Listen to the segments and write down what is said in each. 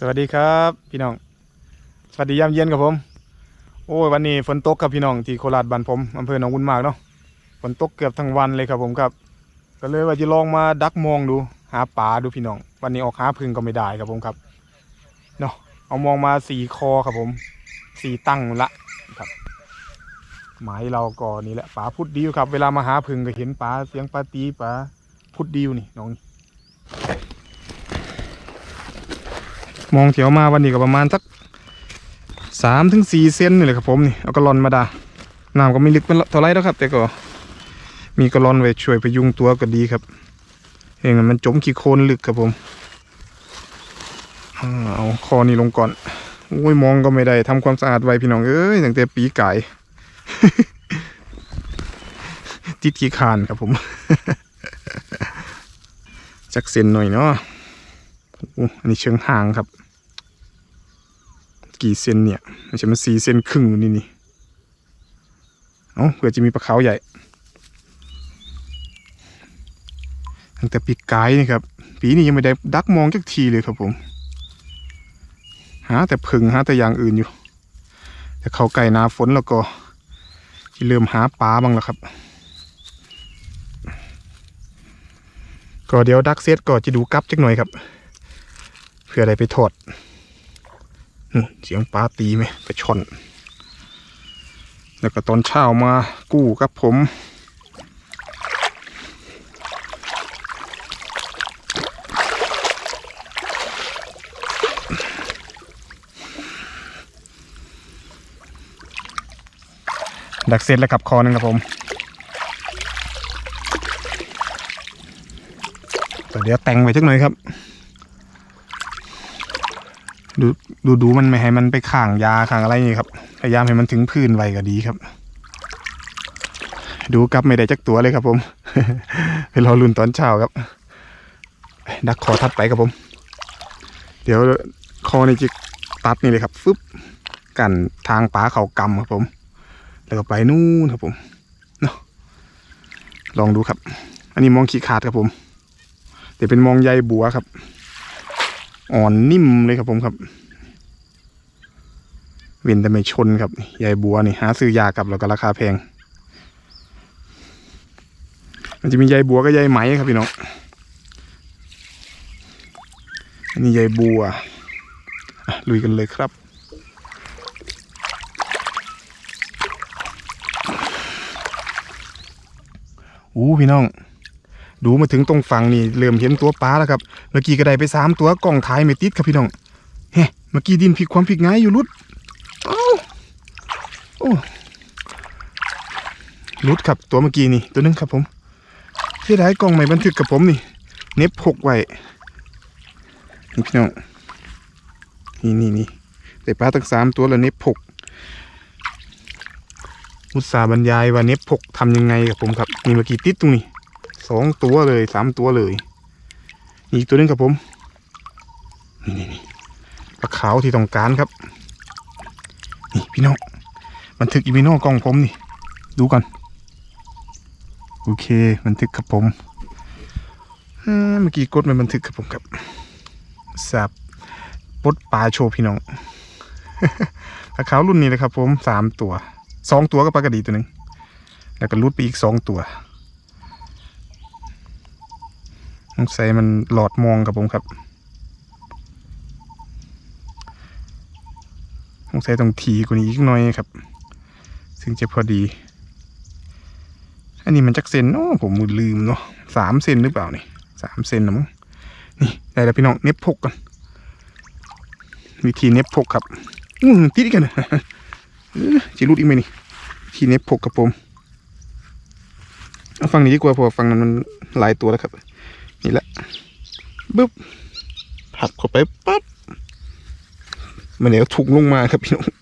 สวัสดีครับพี่น้อง สวัสดียามเย็นครับผม โอ้ยวันนี้ฝนตกครับพี่น้องที่โคราชบ้านผมอำเภอหนองบุญมากเนาะฝนตกเกือบทั้งวันเลยครับผมครับ ก็เลยว่าจะลองมาดักมองดูหาปลาดูพี่น้อง วันนี้ออกหาพึ่งก็ไม่ได้ครับผมครับเนาะเอามองมาสี่คอครับผมสี่ตั้งละครับ หมายเราก็นี่แหละปลาพุดดิวครับ เวลามาหาพึ่งก็เห็นปลาเสียงปลาตีปลาพุดดิวนี่น้องนี่ มองเถียวมาวันนี้ก็ประมาณสักสามถึงสี่เซนนี่แหละครับผมนี่เอากระลอนมาดาน้ำก็ไม่ลึกเป็นเท่าไรแล้วครับ แต่ก็มีกระลอนไว้ช่วยพยุงตัวก็ดีครับเห็นมันจมขี้โคลนลึกครับผมเอาคอนี่ลงก่อนโอ้ยมองก็ไม่ได้ทำความสะอาดไว้พี่น้องเอ้ยตั้งแต่ปีไก่ติดขี้คานครับผม จักเซนหน่อยเนาะอ,อันนี้เชิงห่างครับ กี่เซนเนี่ยไม่ใช่มันสี่เซนครึ่งนี่นี่เอ้าเผื่อจะมีปลาขาวใหญ่ ตั้งแต่ปีกายนี่ครับ ปีนี้ยังไม่ได้ดักมองจักทีเลยครับผม หาแต่ผึ่งหาแต่อย่างอื่นอยู่ แต่เขาใกล้หนาฝนแล้วก็ที่เริ่มหาปลาบ้างแล้วครับ ก็เดี๋ยวดักเซตก็จะดูกลับจักหน่อยครับ เพื่ออะได้ไปทอด เสียงปลาตีไหมไปชน แล้วก็ตอนเช้ามากู้กับผม ดักเซตแล้วกับคอหนึงครับผมแต่เดี๋ยวแต่งไว้สักหน่อยครับ ดูดูมันไม่ให้มันไปข่างยาข่างอะไรนี่ครับพยายามให้มันถึงพื้นไวก็ดีครับ ดูกลับไม่ได้จักตัวเลยครับ ผมไปรอรุ่นตอนเช้าครับ ดักคอทัดไปครับผม เดี๋ยวคอนี่จะตัดนี่เลยครับฟึบกันทางปลาเขากำครับผม แล้วก็ไปนู่นครับผมเนาะลองดูครับ อันนี้มองขี้ขาดครับผมแต่เป็นมองใยบัวครับ อ่อนนิ่มเลยครับผมครับ เว้นแต่ไม่ชนครับใยบัวนี่หาซื้อยากับแล้วก็ราคาแพง มันจะมีใยบัวกับใยไหมครับพี่น้องอันนี้ใยบัวลุยกันเลยครับอู้พี่น้อง ดูมาถึงตรงฝั่งนี่เริ่มเห็นตัวปลาแล้วครับ เมื่อกี้ก็ได้ไปสามตัวกล่องท้ายไม่ติดครับพี่น้องเฮ้เมื่อกี้ดินพลิกความพลิกง่ายอยู่รุด อ้รุดครับตัวเมื่อกี้นี่ตัวนึงครับผมเสียดายกล่องไม่บันทึกกับผมนี่ เน็บหกไว้นี่พี่น้องนี่นี่นี่ได้ปลาตั้งสามตัวแล้วเน็บหกอุตสาบรรยายว่าเน็บหกทำยังไงกับผมครับนี่เมื่อกี้ติดตรงนี้สองตัวเลยสามตัวเลยอีกตัวนึงครับผมนี่นี่นี่ปลาขาวที่ต้องการครับ นี่พี่น้อง บันทึกอีพีโน่กล้องผมนี่ ดูก่อน โอเค บันทึกครับผมเมื่อกี้กดมันบันทึกครับผมครับสับปดปลาโชว์พี่น้องปลาขาวรุ่นนี้เลยครับ ผมสามตัวสองตัวก็ปลากระดีตัวหนึ่งแล้วก็รุดไปอีกสองตัวสงสัยมันหลอดมองกับผมครับสงสัยต้องทีกว่านี้อีกหน่อยครับ ซึ่งจะพอดี อันนี้มันจักเซนเนาะผมมือลืมเนาะสามเซนหรือเปล่านี่สามเซนนะมั้งนี่ได้แล้วพี่น้องเน็บพกกันวิธีเน็บพกครับอืมติดกกันเออจะรุดอีกไหมนี่วิธีเน็บพกกับผมเอาฟังนี้ดีกว่าเพราะว่าฟังนั้นมันหลายตัวแล้วครับ นี่แหละบึ๊บผักเข้าไปปั๊บมันเดี๋ยวถูกลงมาครับพี่น้อง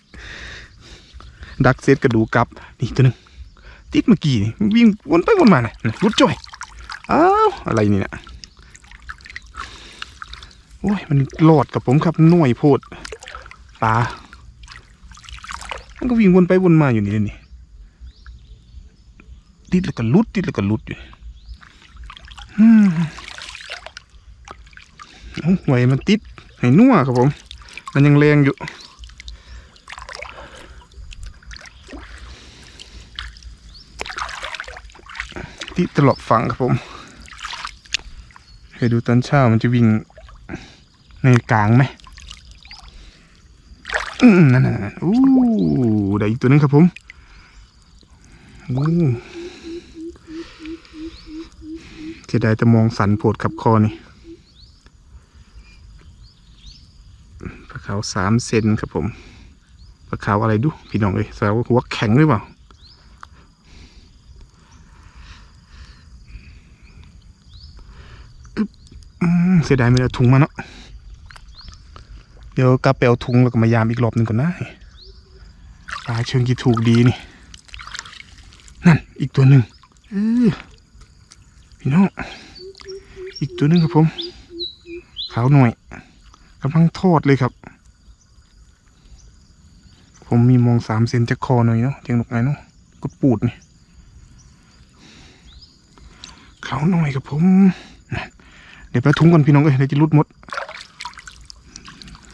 ดักเซตกระดูกกลับนี่ตัวนึงติดเมื่อกี้นี่วิ่งวนไปวนมาน่ะน่ะรุดจ่อยอ้าวอะไรนี่เนี่ยโอ้ยมันหลอดกับผมครับหน่วยโพดปลามันก็วิ่งวนไปวนมาอยู่นี่นี่ติดแล้วก็ลุดติดแล้วก็ลุดอยู่อืมเอาไว้มันติดให้นัวครับผม มันยังแรงอยู่ ที่ตลบฝังครับผมให้ดูตอนเช้ามันจะวิ่งในกลางไหมนั่นนั่นๆอู้ได้อีกตัวนึงครับผมอู้เสียดายแต่มองสันโผดกับคอนี่ปลาขาวสามเซนครับผมปลาขาวอะไรดู พี่น้องเลยสาวหัวแข็งหรือเปล่า อืม เสียดายไม่ได้ถุงมาเนาะเดี๋ยวกลับไปเอาถุงแล้วก็มายามอีกรอบหนึ่งก่อนนะปลาเชิงกี่ถูกดีนี่ นั่นอีกตัวหนึ่งพี่น้องอีกตัวหนึ่งครับผม ขาวหน่อยกำลังทอดเลยครับ ผมมีมองสามเซนจากคอหน่อยเนาะเจียงหนกไงเนาะกดปูดนี่ขาวหน่อยครับผม เดี๋ยวไปเอาถุงก่อนพี่น้องเอ้ยเดี๋ยวจะรุดหมด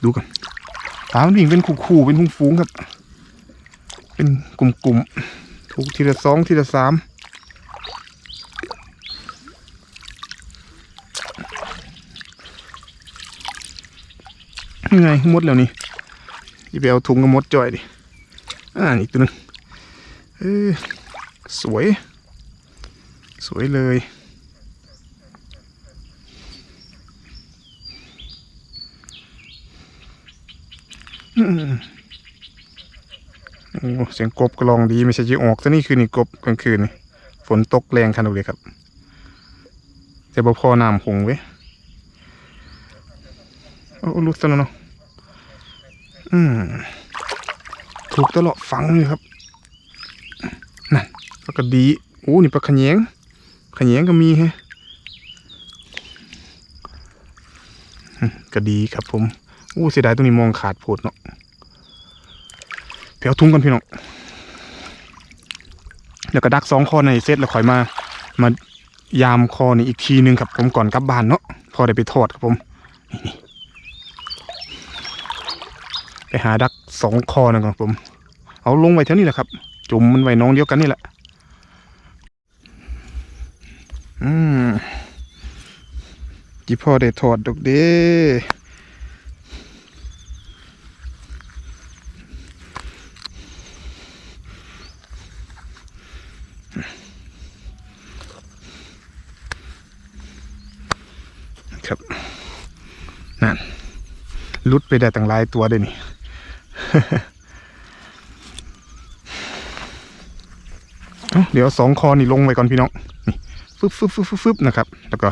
ดูกันปลามันวิ่งเป็นคู่ๆเป็นฟูงๆครับ เป็นกลุ่มๆถูกทีละสองทีละสามยังไงมดแล้วนี่จะไปเอาถุงกับมดจ่อยดิอ่าอีกตัวหนึงเออสวย สวยเลย โอ้เสียงกบก็ลองดีไม่ใช่จะออกซะนี่คือนี่กบกลางคืนนี่ฝนตกแรงขนาดเลยครับ แต่บ่พอน้ำคงเว้ยโอ้ลุดซะแล้วเนาะอืมถูกตลอดฟังเลยครับนั่นปลากระดีโอ้นี่ปลาขยงขยงก็มีฮะกระดีครับผม อู้เสียดายตรงนี้มองขาดโพดเนาะเดี๋ยวทุ่งกันพี่น้องแล้วก็ดักสองคอในเซตแล้วค่อยมา มายามคอนี่อีกทีหนึงครับผมก่อนกลับบ้านเนาะพอได้ไปทอดครับผมนี่ไปหาดักสองคอนะครับผม เอาลงไว้เท่านี้แหละครับ จุ่มมันไว้น้องเดียวกันนี่แหละ อืมกี่พ่อได้ทอดดอกเด้ ครับ นั่นลุด ไปได้ตั้งหลายตัวเลยนี่เอ้เดี๋ยวสองคอนี่ลงไปก่อนพี่น้อง นี่ฟึบฟึบฟึบฟึบนะครับ แล้วก็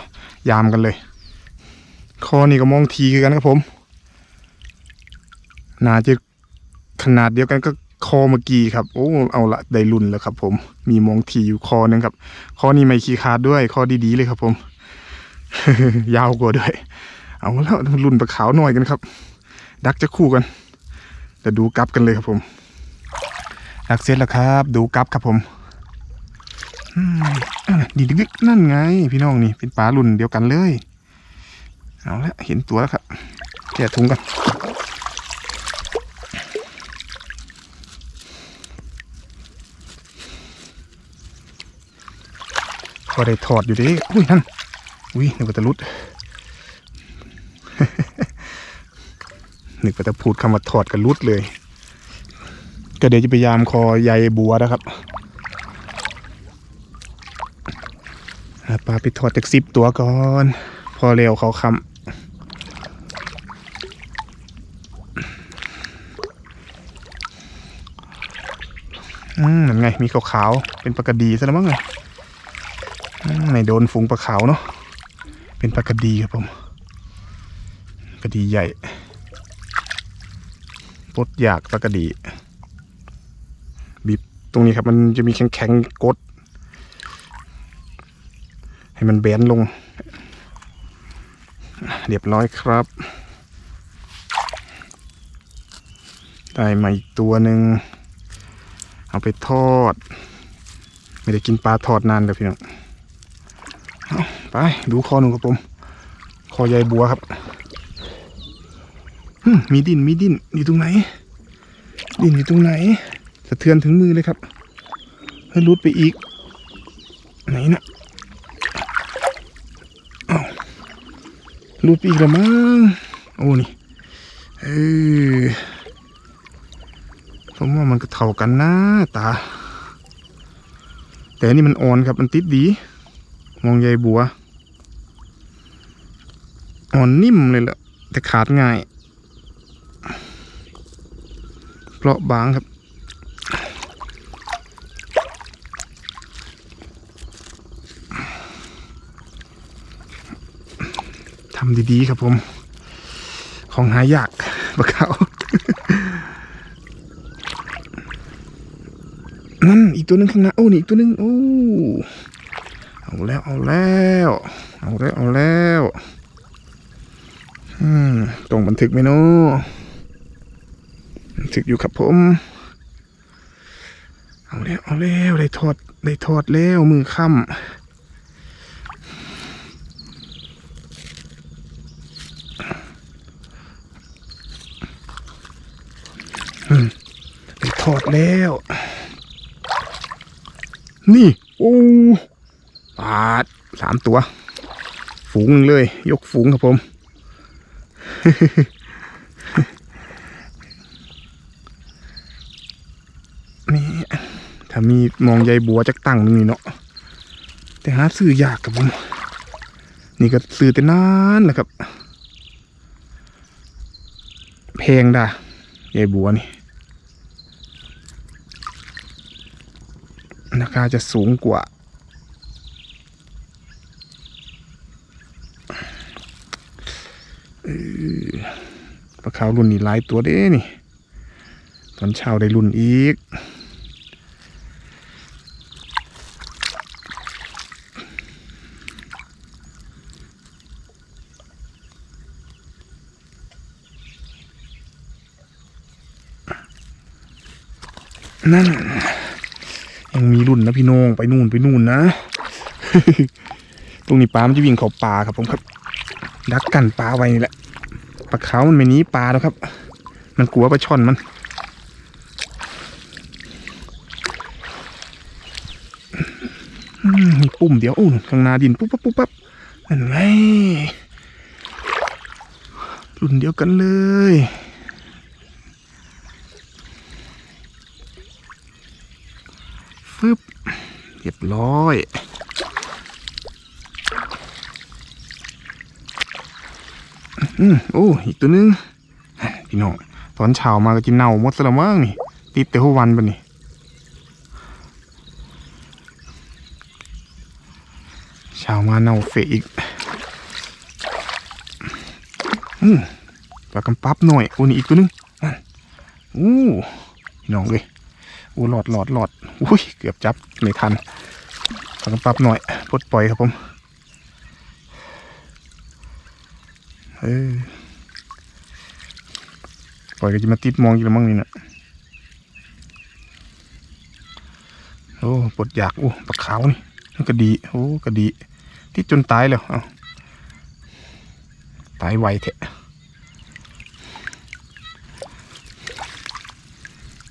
ยามกันเลย คอนี่ก็มองทีคือกันครับผมน่าจะขนาดเดียวกันก็คอเมื่อกี้ครับ โอ้ เอาละได้รุ่นแล้วครับ ผม มีมองทีอยู่คอหนึงครับ คอนี่ไม่ขี้ขาดด้วย คอดีๆเลยครับผม ยาวกว่าด้วย เอาแล้วรุ่นปลาขาวหน่อยกันครับ ดักจะคู่กันเดี๋ยวดูกลับกันเลยครับผมดักเสร็จแล้วครับ ดูกลับครับผมอืมอะดีดึกๆนั่นไง พี่น้องนี่เป็นปลารุ่นเดียวกันเลยเอาละเห็นตัวแล้วครับแกะถุงกันพอได้ถอดอยู่ดิอุ้ยนั่นอุ้ยนึกว่าจะรุด นึกว่าจะพูดคำว่าถอดกันรุดเลย ก็เดี๋ยวจะพยายามคอใยบัวนะครับปลาไปถอดจากซิปตัวก่อน พอเร็วเขาคำอืมนั่นไง มีขาวๆ เป็นปลากระดีซะแล้วมั้งไงอืมไม่โดนฝูงปลาขาวเนาะ เป็นปลากระดีครับผม กระดีใหญ่ ลดอยากปลากระดีบีบตรงนี้ครับ มันจะมีแข็งๆกด ให้มันแบนลง เรียบร้อยครับ ได้มาอีกตัวหนึ่งเอาไปทอด ไม่ได้กินปลาทอดนานเลยพี่น้องไป ดูคอหนึ่งครับผม คอใยบัวครับ มีดินมีดินอยู่ตรงไหน ดินอยู่ตรงไหน สะเทือนถึงมือเลยครับ ให้รุดไปอีก ไหนนะอ้ารุดไปอีกล้วมั้งโอ้นี่เออผมว่ามันก็เท่ากันนะตา แต่นนี่มันอ่อนครับมันติดดี มองใยบัว อ่อนนิ่มเลยแหละแต่ขาดง่าย เปราะบางครับ ทำดีๆครับผม ของหายากปะเขานั่นอีกตัวหนึงข้างหน้าโอ้นี่อีกตัวหนึงโอ้เอาแล้วเอาแล้วเอาแล้วเอาแล้วอืมตรงบันทึกไหมเนาะ บันทึกอยู่ครับผม เอาแล้วเอาแล้วได้ทอดได้ทอดแล้วมือค่ำอืมได้ทอดแล้ว นี่ โอ้ปาดสามตัว ฝูงเลย ยกฝูงครับผม ถ้ามีมองใยบัวจักตั้งนึงนี่เนาะแต่หาซื้อยากครับผมนี่ก็ซื้อแต่นานแหละครับ แพงด่าใยบัวนี่ราคาจะสูงกว่า ปลาขาวรุ่นนี้หลายตัวเด้นี่ ตอนเช้าได้รุ่นอีก นั่นยังมีรุ่นนะพี่น้องไปนู่นไปนู่นนะ ตรงนี้ปลามันจะวิ่งเข้าป่าครับผมครับ ดักกันปลาไว้นี่แหละปลาเขามันไม่หนีปลาแล้วครับ มันกลัวปลาช่อนมันมีปุ่มเดียวโอ้ข้างนาดินปุ๊บปั๊บปุ๊บปั๊บนั่นไงรุ่นเดียวกันเลย ฟึบเรียบร้อย อืมโอ้อีกตัวนึง พี่น้องตอนเช้ามาก็กินเน่าหมดซะล้วมั้งนี่ ติดแต่หัววันปะนี่เช้ามาเน่าเฟะอีก อืมปลากำปั๊บหน่อยโอ้นี่อีกตัวนึงอันอู้พี่น้องเลย อู้หลอดหลอดหลอดอุ้ยเกือบจับไม่ทันปลากำปับหน่อยปลดปล่อยครับผมเออปล่อยก็จะมาติดมองอยู่แล้วมั้งนี่นะโอ้ปลดอยากโอ้ปลาขาวนี่กระดีโอ้กระดีติดจนตายแล้วเอาตายไวเถอะ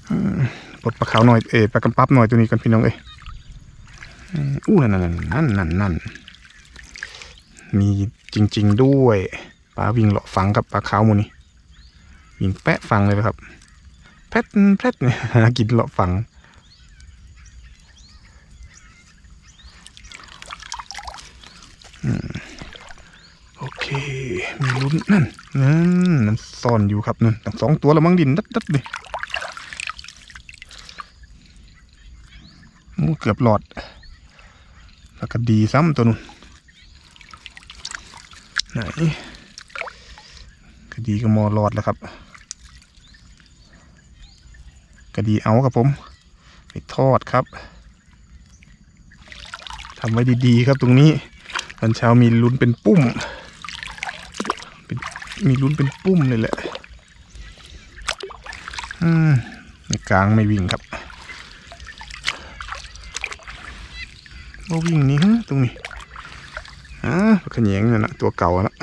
อืม ดปลาขาวหน่อยเอยปลากำปั๊บหน่อยตัวนี้กันพี่น้องเอ้ยอู้นั่นนั่นนั่นนั่นนั่นมีจริง ๆด้วยปลาวิ่งเลาะฝังกับปลาขาวมูนี่วิ่งแปะฝังเลยนะครับ แพทแพทเนี่ยหากินเลาะฝังโอเค มีลุ้นนั่นนั่นนั่นซ่อนอยู่ครับนั่นตั้งสองตัวล้วมั้งดินดัดดัดเลยโอ้ เกือบหลอด แล้วก็ดีซ้ำตัวนู้นไหนก็ดีก็มอหลอดแล้วครับก็ดีเอาครับผมไปทอดครับทำไว้ดีๆครับตรงนี้ตอนเช้ามีลุ้นเป็นปุ้มเป็นมีลุ้นเป็นปุ้มเลยแหละอืมในกลางไม่วิ่งครับ ว่าวิ่งนี่ฮะตรงนี้อ่าขยงนั่นนะตัวเก่าแล้ว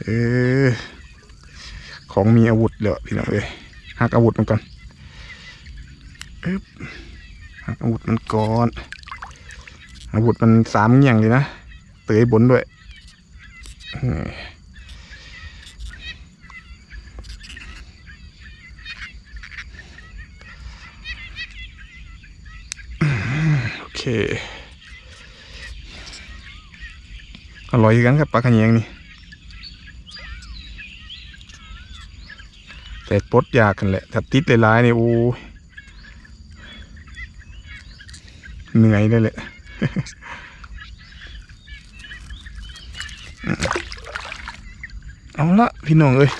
เออของมีอาวุธเหรอพี่น้องเอ้ยหักอาวุธมันก่อนอึ๊บหักอาวุธมันก่อนอาวุธมันสามเงี่ยงเลยนะเตยบนด้วย อืมโอเคอร่อยกันครับปลาขะแยงนี่แต่ปดยากกันแหละถ้าติดหลายๆนี่โอ้เหนื่อยเลยแหละเอาละพี่น้องเอ้ย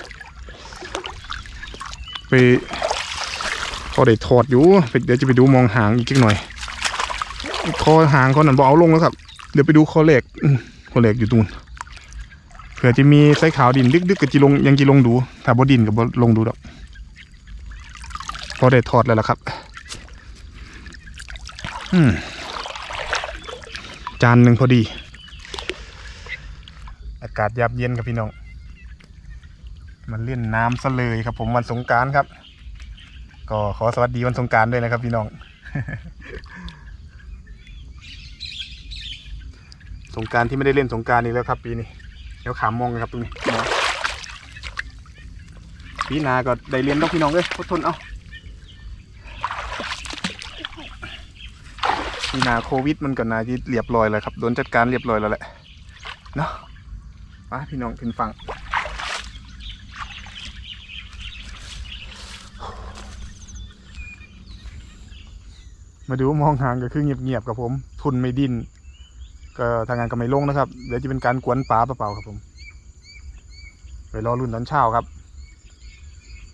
ไปพอได้ถอดอยู่เดี๋ยวจะไปดูมองหางอีกจักหน่อย คอหางเขานั่นบอเอาลงแล้วครับ เดี๋ยวไปดูคอเหล็กคอเหล็กอยู่ตรงเผื่อจะมีไส้ขาวดิน ดึกๆกับจีลงยังจีลงดูถ้าบ่ดินกับบ่ลงดูดอกพอได้ถอดแล้วล่ะครับ อืมจานหนึ่งพอดี อากาศยามเย็นครับพี่น้อง มันเล่นน้ำซะเลยครับ ผมวันสงการครับ ก็ขอสวัสดีวันสงการด้วยนะครับพี่น้อง สงการที่ไม่ได้เล่นสงการอีกแล้วครับ ปีนี้เดี๋ยวขามมองกันครับตรงนี้ปีหนาก็ได้เรียนต้องพี่น้องเลยอดทนเอาปีหนาโควิดมันก็นาที่เรียบร้อยแล้วครับโดนจัดการเรียบร้อยแล้วแหละเนาะไปพี่น้องขึ้นฟังมาดูมองหางก็คือเงียบๆกับผม ทุนไม่ดิ้น ก็ทางงานก็ไม่ลงนะครับ เดี๋ยวจะเป็นการกวนปลาเปล่าๆครับผมไปรอรุ่นตอนเช้าครับ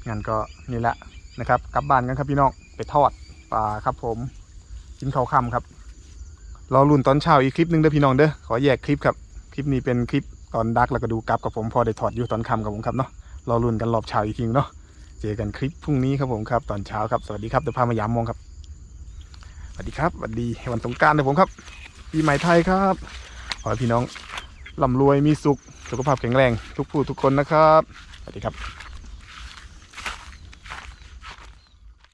งั้นก็นี่แหละนะครับ กลับบ้านกันครับพี่น้องไปทอดปลาครับผมกินข้าวค่ำครับรอรุ่นตอนเช้าอีกคลิปหนึงเด้อพี่น้องเด้อขอแยกคลิปครับคลิปนี้เป็นคลิปตอนดักแล้วก็ดูกลับกับผมพอได้ถอดอยู่ตอนค่ำกับผมครับเนาะรอรุ่นกันรอบเช้าอีกทีงเนาะเจอกันคลิปพรุ่งนี้ครับผมครับตอนเช้าครับสวัสดีครับเดี๋ยวพามายามมองครับสวัสดีครับสวัสดีวันสงกรารนะผมครับ ปีใหม่ไทยครับ ขอให้พี่น้องร่ำรวยมีสุข สุขภาพแข็งแรง ทุกผู้ทุกคนนะครับ สวัสดีครับ